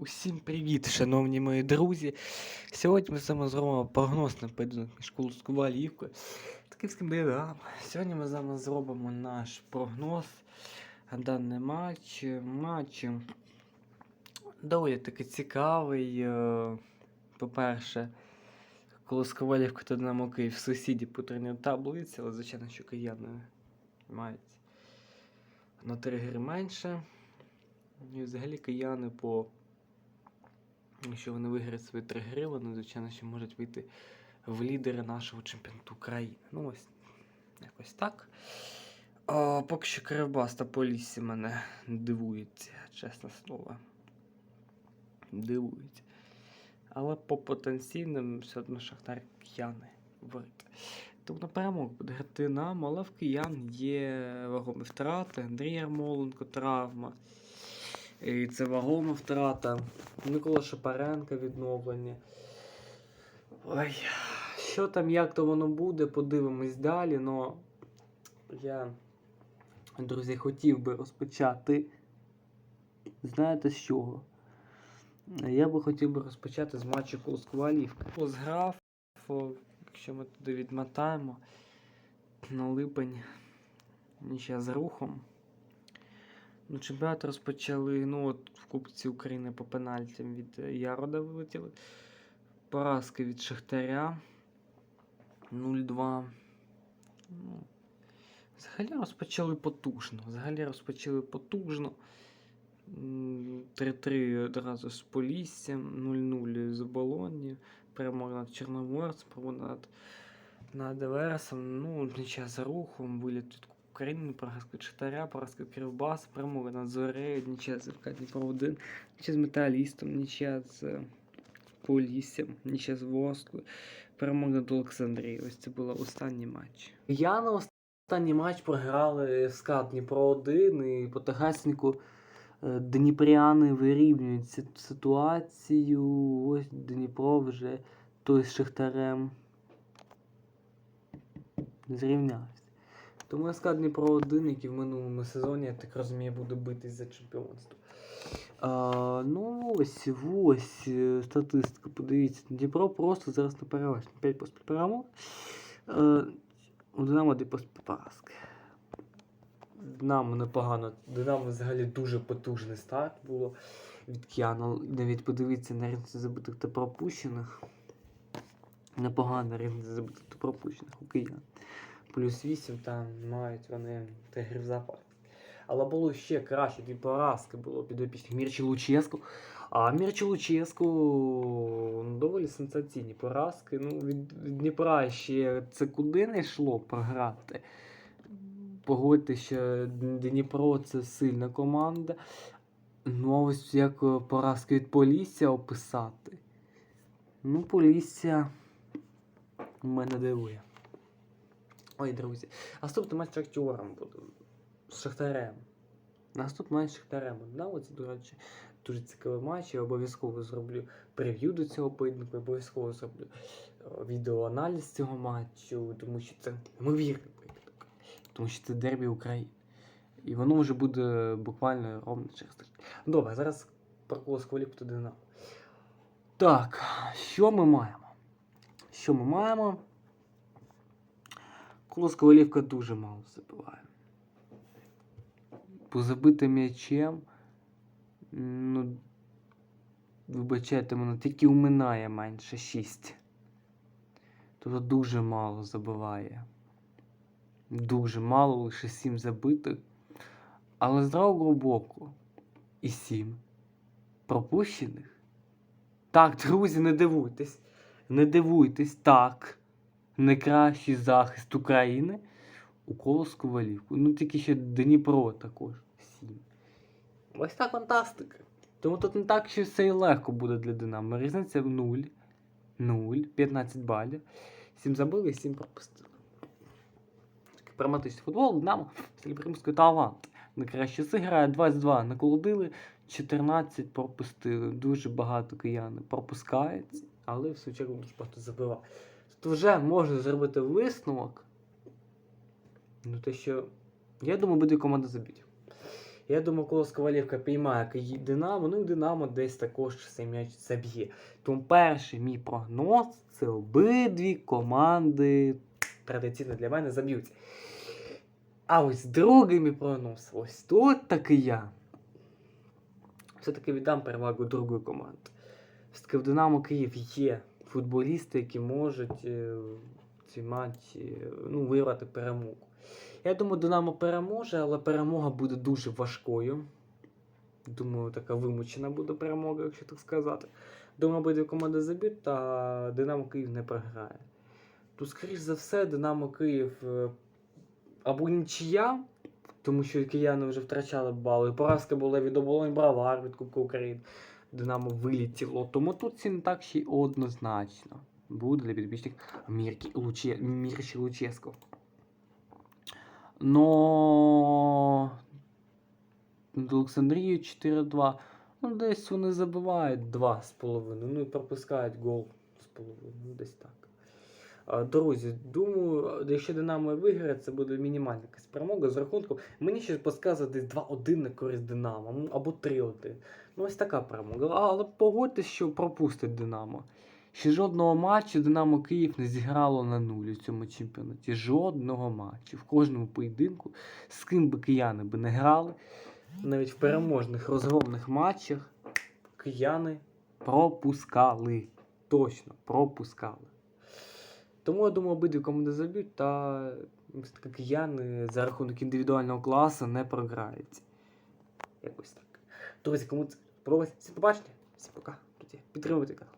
Усім привіт, шановні мої друзі. Сьогодні ми з вами зробимо прогноз на поєдинок між Кулською Валівкою та Київським Динамо. Сьогодні ми з вами зробимо наш прогноз на даний матч. Матч доволі таки цікавий. Е, По-перше, Кулська Валівка та Динамо Київ сусіді по турніру таблиці, але звичайно, що кияни мають на три гри менше. І взагалі кияни по Якщо вони виграють свої три гри, вони, звичайно, ще можуть вийти в лідери нашого чемпіонату України. Ну, ось якось так. А, поки що Кривбас та Полісся мене дивують, чесне слово. Дивують. Але по потенційним все одно Шахтар кияни говорить. Тому на перемогу буде грати нам, але в киян є вагомі втрати. Андрій Ярмоленко, травма. І це вагома втрата. Микола Шапаренка відновлення. Ой, що там, як то воно буде, подивимось далі. Но я, друзі, хотів би розпочати. Знаєте з чого? Я би хотів би розпочати з матчу Колсквалівка. Зграв, якщо ми туди відмотаємо на липень нічия з рухом. Ну, чемпіонат розпочали. Ну, от в Кубці України по пенальтям від е, Ярода вилетіли. Поразки від Шахтаря 0-2. Ну, взагалі розпочали потужно. Взагалі розпочали потужно. М, 3-3 одразу з Поліссям, 0-0 з Болонні, перемога над Чорноморцем, перемога над, над Вересом, ну, нічия за рухом, виліт від України, поразка Читаря, поразка Кривбас, перемога над Зорею, нічия з ФК Дніпро 1, нічия з Металістом, нічия з е, Поліссям, нічия з Воскою, перемога над Олександрією. Ось це був останній матч. Я на останній матч програли СК Дніпро 1 і по Тагаснику е, Дніпряни вирівнюють ці- ситуацію. Ось Дніпро вже той з Шахтарем зрівнявся. Тому СК Дніпро 1, який в минулому сезоні, я так розумію, буде битись за чемпіонство. А, ну, ось ось е, статистика. Подивіться, Дніпро просто зараз на переважно. 5 поспіль перемог. Е, у Динамо 2 поспіль поразки. Динамо непогано. Динамо взагалі дуже потужний старт було від Кіану. Навіть подивіться на різницю забитих та пропущених. Непогана різниця забитих та пропущених у киян плюс 8 там мають вони три гри в запасі. Але було ще краще, дві поразки було підопічних Мірчі Луческу. А Мірчі Луческу ну, доволі сенсаційні поразки. Ну, від Дніпра ще це куди не йшло програти. Погодьте, що Дніпро це сильна команда. Ну, а ось як поразки від Полісся описати. Ну, Полісся мене дивує. Ой, друзі. Наступний матч з Шахтюром буде. З Шахтарем. Наступний матч з Шахтарем. Да, оце, до речі, дуже цікавий матч. Я обов'язково зроблю прев'ю до цього поєдинку, обов'язково зроблю е, відеоаналіз цього матчу, тому що це ймовірний поєдинок. Тому що це дербі України. І воно вже буде буквально ровно через тиждень. Добре, зараз про Колоскваліп та Динамо. Так, що ми маємо? Що ми маємо? Колоска Олівка дуже мало забиває. По забитим м'ячем, ну, вибачайте мене, тільки уминає менше 6. Тобто дуже мало забиває. Дуже мало, лише 7 забитих. Але з другого боку і 7 пропущених. Так, друзі, не дивуйтесь. Не дивуйтесь, так найкращий захист України у Колоску Валівку. Ну тільки ще Дніпро також. Сім. Ось так фантастика. Тому тут не так, що все і легко буде для Динамо. Різниця в 0. 0, 15 балів. 7 забили, 7 пропустили. Прагматичний футбол, Динамо, стиль Примської талант. Найкраще зіграє 22 наколодили, 14 пропустили. Дуже багато кияни пропускають, але в свою чергу багато забиває то вже можна зробити висновок. Ну, те, що. Я думаю, буде команда забити. Я думаю, коли Ковалівка піймає Динамо, ну і Динамо десь також цей м'яч заб'є. Тому перший мій прогноз це обидві команди традиційно для мене заб'ють. А ось другий мій прогноз, ось тут таки я. Все-таки віддам перевагу другої команди. Все-таки в Динамо Київ є футболісти, які можуть е, ці матчі ну, виграти перемогу. Я думаю, Динамо переможе, але перемога буде дуже важкою. Думаю, така вимучена буде перемога, якщо так сказати. Думаю, обидві команди заб'ють, та Динамо Київ не програє. Тут, скоріш за все, Динамо Київ е, або нічия, тому що кияни вже втрачали бали. Поразка була від оболонь Бравар від Кубка України. Динамо вилітіло, Тому тут ці не так ще однозначно. Буде для підбічних Мірші Луческо. Но Олександрію Олександрією 4-2. Ну, десь вони забивають 2,5. Ну і пропускають гол з половиною. Ну, десь так. Друзі, думаю, якщо Динамо виграє, це буде мінімальна якась перемога з рахунком. Мені ще десь 2-1 на користь Динамо, ну або 3-1. Ну, ось така перемога. Але погодьтесь, що пропустить Динамо. Ще жодного матчу Динамо Київ не зіграло на нуль у цьому чемпіонаті. Жодного матчу. В кожному поєдинку, з ким би кияни би не грали, навіть в переможних розгромних матчах кияни пропускали. Точно пропускали. Тому я думаю, обидві команди заб'ють, та все-таки кияни за рахунок індивідуального класу не програється. Якось так. Друзі, кому це сподобається, всім побачення, всім пока. Друзі, підтримуйте канал.